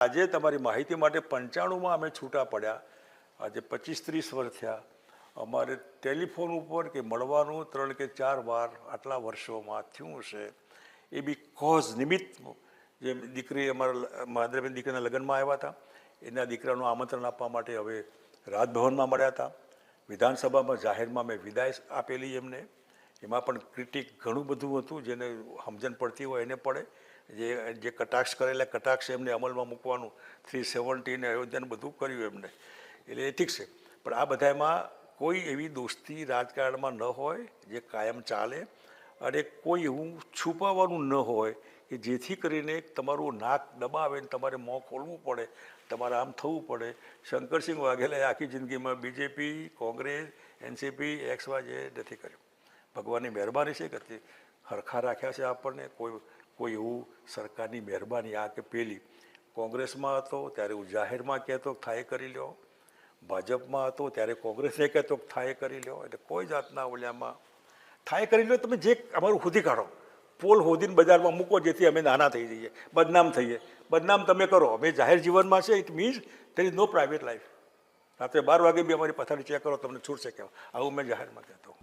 આજે તમારી માહિતી માટે પંચાણુંમાં અમે છૂટા પડ્યા. આજે પચીસ ત્રીસ વર્ષ થયા. અમારે ટેલિફોન ઉપર કે મળવાનું ત્રણ કે ચાર વાર આટલા વર્ષોમાં થયું છે એ બી કોઝ નિમિત્ત જે દીકરી અમારા માધરેબેન દીકરીના લગ્નમાં આવ્યા હતા. એના દીકરાનું આમંત્રણ આપવા માટે હવે રાજભવનમાં મળ્યા હતા. વિધાનસભામાં જાહેરમાં મેં વિદાય આપેલી એમને. એમાં પણ ક્રિટિક ઘણું બધું હતું, જેને સમજણ પડતી હોય એને પડે. જે જે કટાક્ષ કરેલા કટાક્ષ એમને અમલમાં મૂકવાનું થ્રી સેવન્ટીને અયોધ્યાને બધું કર્યું એમને. એટલે એ ઠીક છે. પણ આ બધામાં કોઈ એવી દોસ્તી રાજકારણમાં ન હોય, જે કાયમ ચાલે, અને કોઈ એવું છુપાવવાનું ન હોય, કે જેથી કરીને તમારું નાક દબાવે ને તમારે મોં ખોલવું પડે, તમારે આમ થવું પડે. શંકરસિંહ વાઘેલાએ આખી જિંદગીમાં BJP, Congress, NCP, X, Y જે નથી કર્યું. ભગવાનની મહેરબાની છે કે તે હરખા રાખ્યા છે આપણને? કોઈ કોઈ એવું સરકારની મહેરબાની આ કે પેલી કોંગ્રેસમાં હતો, ત્યારે હું જાહેરમાં કહેતો થાય કરી લ્યો. ભાજપમાં હતો, ત્યારે કોંગ્રેસને કહેતો થાય કરી લ્યો. એટલે કોઈ જાતના ઓલિયામાં થાય કરી લો તમે જે અમારું ખુદી કાઢો. પોલ હોદીને બજારમાં મૂકો, જેથી અમે નાના થઈ જઈએ, બદનામ થઈએ. બદનામ તમે કરો. અમે જાહેર જીવનમાં છે. It means there is no private life રાત્રે બાર વાગે બી અમારી પથારી ચેક કરો, તમને છૂટશે કહેવા આવું મેં જાહેરમાં કહેતો.